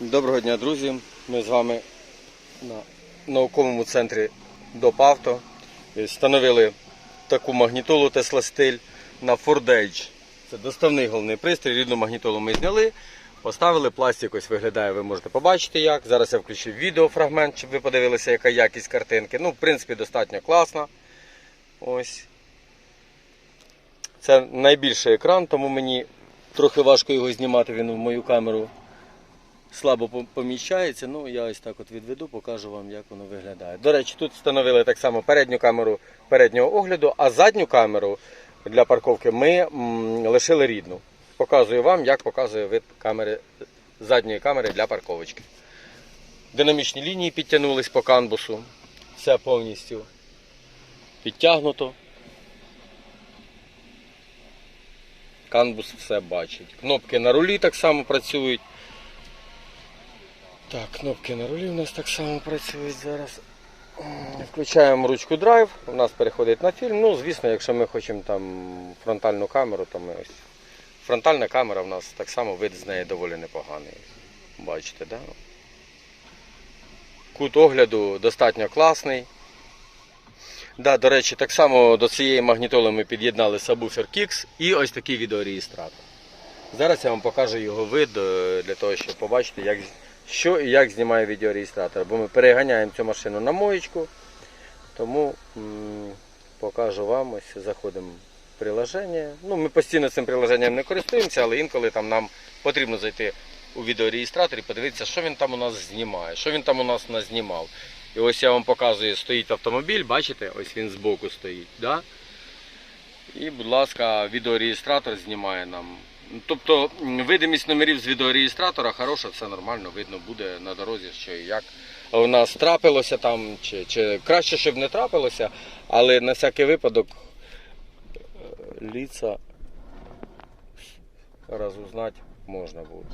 Доброго дня, друзі. Ми з вами на науковому центрі ДОПАВТО. Встановили таку магнітолу Tesla Steel на Ford Edge. Це доставний головний пристрій. Рідну магнітолу ми зняли, поставили. Пластик ось виглядає, ви можете побачити як. Зараз я включив відеофрагмент, щоб ви подивилися, яка якість картинки. Ну, в принципі, достатньо класна. Ось. Це найбільший екран, тому мені трохи важко його знімати. Він в мою камеру слабо поміщається. Ну, я ось так от відведу, покажу вам, як воно виглядає. До речі, тут встановили так само передню камеру переднього огляду, а задню камеру для парковки ми лишили рідну. Показую вам, як показує вид камери, задньої камери для парковочки. Динамічні лінії підтягнулись по канбусу. Все повністю підтягнуто. Канбус все бачить. Кнопки на рулі так само працюють. Так, кнопки на рулі у нас так само працюють зараз. Включаємо ручку драйв, у нас переходить на фільм. Ну, звісно, якщо ми хочемо там фронтальну камеру, то ми ось. Фронтальна камера у нас так само вид з неї доволі непоганий. Бачите, да? Кут огляду достатньо класний. Да, до речі, так само до цієї магнітоли ми під'єднали сабвуфер Kix і ось такий відеореєстратор. Зараз я вам покажу його вид е, для того, щоб побачити, як, що і як знімає відеореєстратор. Бо ми переганяємо цю машину на моєчку. Тому покажу вам, ось заходимо в приложення. Ну, ми постійно цим приложенням не користуємося, але інколи там нам потрібно зайти у відеореєстратор і подивитися, що він там у нас знімає, що він там у нас назнімав. І ось я вам показую, стоїть автомобіль, бачите, ось він збоку стоїть. Да? І, будь ласка, відеореєстратор знімає нам. Тобто видимість номерів з відеореєстратора хороша, все нормально, видно буде на дорозі, що і як у нас трапилося там, чи, чи краще, щоб не трапилося, але на всякий випадок е, ліца раз узнати можна буде.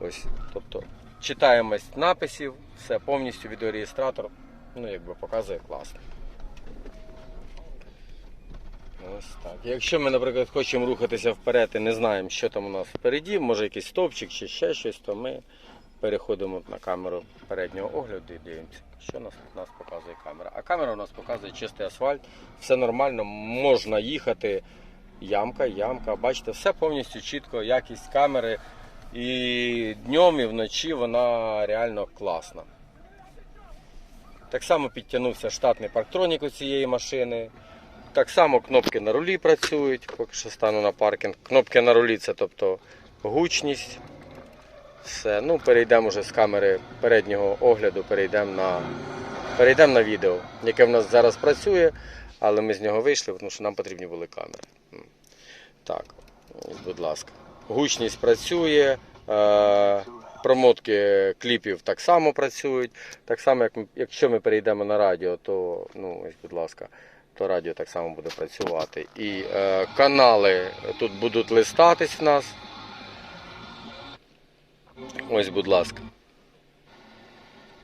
Ось, тобто, читаємо написів, все повністю відеореєстратор, ну якби показує класно. Ось так. Якщо ми, наприклад, хочемо рухатися вперед і не знаємо, що там у нас впереді, може якийсь стовпчик чи ще щось, то ми переходимо на камеру переднього огляду і дивимося, що нас, нас показує камера. А камера у нас показує чистий асфальт, все нормально, можна їхати. Ямка, ямка, бачите, все повністю чітко, якість камери. І днем, і вночі вона реально класна. Так само підтягнувся штатний парктронік у цієї машини. Так само кнопки на рулі працюють, поки що стану на паркінг. Кнопки на рулі це тобто гучність. Все. Ну, перейдемо вже з камери переднього огляду, перейдемо на, перейдемо на відео, яке в нас зараз працює, але ми з нього вийшли, тому що нам потрібні були камери. Так, будь ласка. Гучність працює. Е- промотки кліпів так само працюють. Так само, як ми, якщо ми перейдемо на радіо, то ну, будь ласка, то радіо так само буде працювати. І е, канали тут будуть листатись в нас. Ось, будь ласка.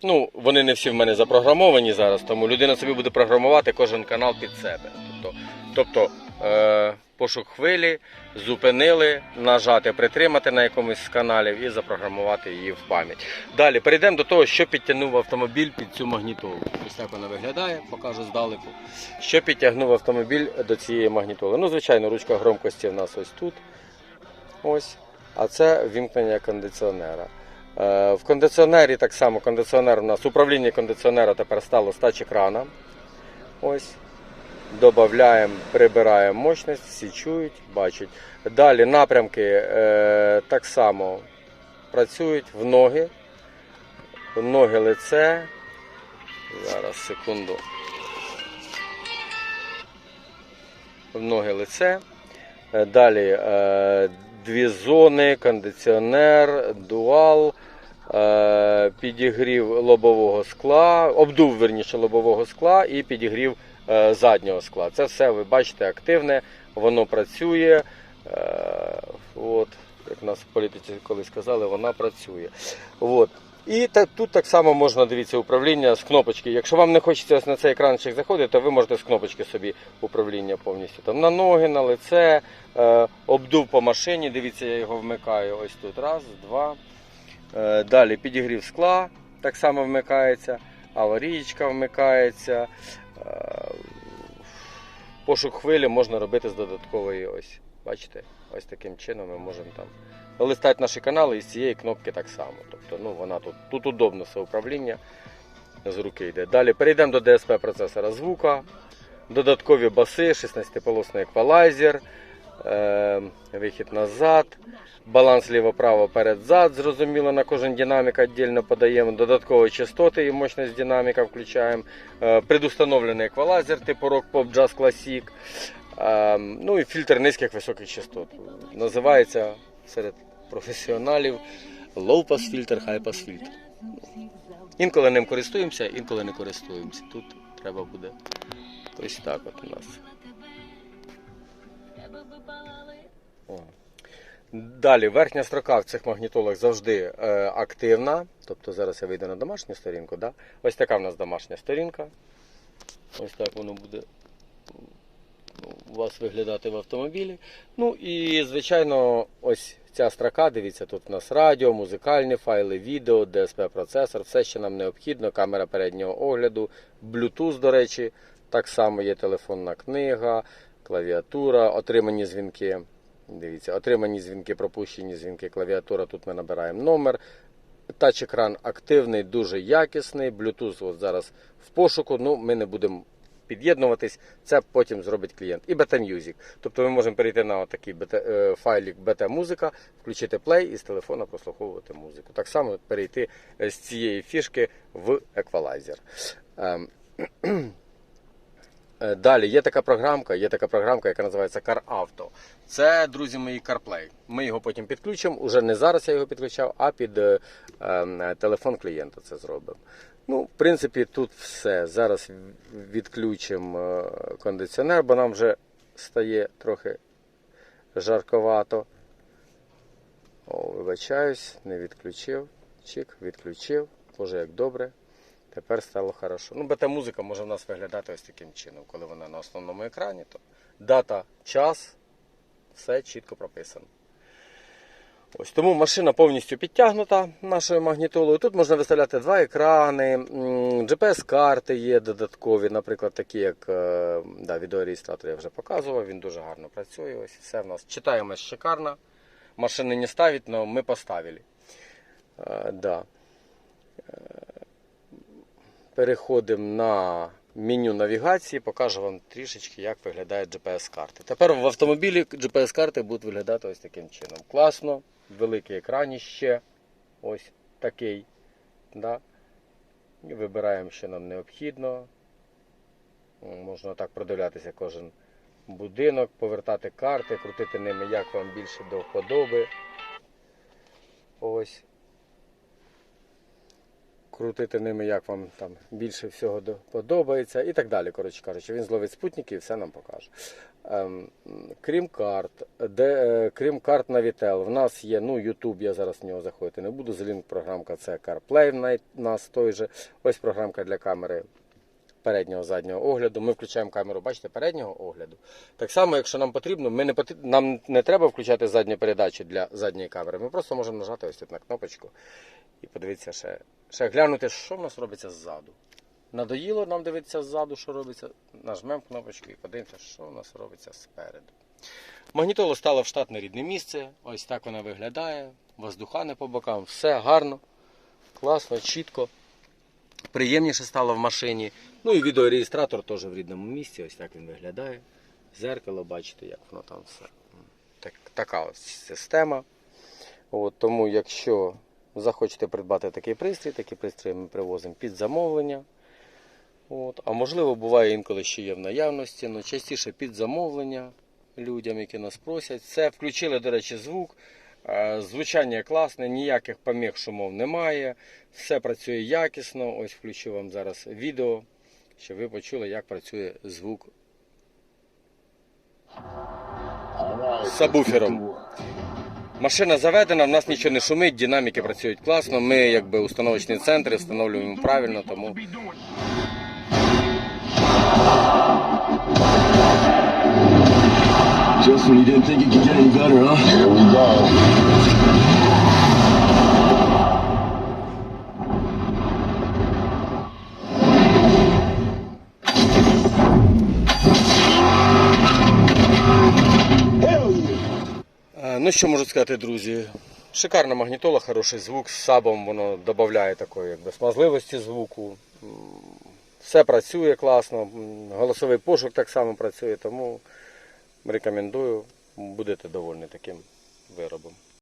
Ну, вони не всі в мене запрограмовані зараз, тому людина собі буде програмувати кожен канал під себе. Тобто, тобто е, пошук хвилі, зупинили, нажати, притримати на якомусь з каналів і запрограмувати її в пам'ять. Далі перейдемо до того, що підтягнув автомобіль під цю магнітолу. Ось так вона виглядає, покажу здалеку. Що підтягнув автомобіль до цієї магнітоли. Ну, звичайно, ручка громкості в нас ось тут. Ось. А це вімкнення кондиціонера. Е, В кондиціонері так само кондиціонер у нас управління кондиціонера тепер стало з тач-екрана. Ось. Додаємо, прибираємо мощність, всі чують, бачать. Далі напрямки е, так само працюють в ноги. В ноги лице. Зараз секунду. В ноги лице. Е, Далі е, дві зони, кондиціонер, дуал, підігрів лобового скла, обдув верніше лобового скла і підігрів е, заднього скла. Це все ви бачите активне, воно працює. Е, от, як нас в політиці колись сказали, вона працює. От. І та, тут так само можна дивіться управління з кнопочки. Якщо вам не хочеться на цей екранчик заходити, то ви можете з кнопочки собі управління повністю. Там на ноги, на лице, е, обдув по машині. Дивіться, я його вмикаю ось тут. Раз, два. Е, Далі підігрів скла так само вмикається, аварієчка вмикається. Е, Пошук хвилі можна робити з додаткової ось. Бачите, ось таким чином ми можемо там листати наші канали і з цієї кнопки так само. Тобто, ну, вона тут, тут удобно все управління з руки йде. Далі перейдемо до DSP процесора звука, додаткові баси, 16-полосний еквалайзер, вихід назад, баланс ліво-право перед-зад, зрозуміло, на кожен динамік віддільно подаємо, додаткові частоти і мощність динаміка включаємо, е, предустановлений еквалайзер типу Rock Pop Jazz Classic, е, ну і фільтр низьких високих частот. Називається серед професіоналів Low Pass фільтр, High Pass фільтр. Інколи ним користуємося, інколи не користуємося. Тут треба буде ось так от у нас. О. Далі, верхня строка в цих магнітолах завжди е, активна. Тобто зараз я вийду на домашню сторінку. Да? Ось така в нас домашня сторінка. Ось так воно буде ну, у вас виглядати в автомобілі. Ну і, звичайно, ось ця строка, дивіться, тут у нас радіо, музикальні файли, відео, DSP-процесор, все, що нам необхідно, камера переднього огляду, Bluetooth, до речі, так само є телефонна книга, клавіатура, отримані дзвінки. Дивіться, отримані дзвінки, пропущені дзвінки, клавіатура. Тут ми набираємо номер. Тач-екран активний, дуже якісний. Bluetooth от зараз в пошуку. Ну, ми не будемо під'єднуватись, це потім зробить клієнт. І BT Music. Тобто ми можемо перейти на такий BT, е, файлік BT музика, включити плей і з телефона прослуховувати музику. Так само перейти е, з цієї фішки в еквалайзер. Ем, Е, Далі є така програмка, є така програмка, яка називається CarAuto. Це, друзі мої, CarPlay. Ми його потім підключимо. Уже не зараз я його підключав, а під е, е, телефон клієнта це зробимо. Ну, в принципі, тут все. Зараз відключимо е, кондиціонер, бо нам вже стає трохи жарковато. О, вибачаюсь, не відключив. Чик, відключив. Боже, як добре. Тепер стало хорошо. Ну, бета музика може в нас виглядати ось таким чином. Коли вона на основному екрані, то дата, час, все чітко прописано. Ось Тому машина повністю підтягнута нашою магнітолою. Тут можна виставляти два екрани, GPS-карти є додаткові, наприклад, такі як е, да, відеореєстратор я вже показував, він дуже гарно працює. Ось все в нас. Читаємо шикарно. Машини не ставить, але ми поставили. Е, да. Переходимо на меню навігації, покажу вам трішечки, як виглядають GPS-карти. Тепер в автомобілі GPS-карти будуть виглядати ось таким чином. Класно, великий екраніще, ось такий. Да? І вибираємо, що нам необхідно. Можна так продивлятися кожен будинок, повертати карти, крутити ними, як вам більше до вподоби. Ось крутити ними, як вам там більше всього подобається і так далі. Коротше кажучи, він зловить спутники і все нам покаже. Ем, крім карт, де, е, крім карт на Vitel, в нас є, ну, YouTube, я зараз в нього заходити не буду. Зелінк програмка це CarPlay в нас той же. Ось програмка для камери переднього заднього огляду. Ми включаємо камеру, бачите, переднього огляду. Так само, якщо нам потрібно, ми не потрібно, нам не треба включати задню передачу для задньої камери. Ми просто можемо нажати ось тут на кнопочку і подивитися ще, ще глянути, що в нас робиться ззаду. Надоїло нам дивитися ззаду, що робиться. Нажмемо кнопочку і подивимося, що у нас робиться спереду. Магнітола стала в штатне рідне місце. Ось так вона виглядає. Воздухани по бокам, все гарно, класно, чітко. Приємніше стало в машині. Ну і відеореєстратор теж в рідному місці. Ось так він виглядає. Зеркало, бачите, як воно там все. Так, така ось система. От, тому, якщо захочете придбати такий пристрій, такий пристрій ми привозимо під замовлення. От. А можливо, буває інколи ще є в наявності, але частіше під замовлення людям, які нас просять. Це включили, до речі, звук. Звучання класне, ніяких поміг шумов немає. Все працює якісно. Ось включу вам зараз відео, щоб ви почули, як працює звук з сабвуфером. Машина заведена, в нас нічого не шумить, динаміки працюють класно. Ми, якби установочні центри, встановлюємо правильно, тому Justin, you didn't think you could get any better, huh? Here we go. Ну що можу сказати, друзі? Шикарна магнітола, хороший звук. З сабом воно додає такої якби, смазливості звуку. Все працює класно. Голосовий пошук так само працює, тому рекомендую. Будете довольні таким виробом.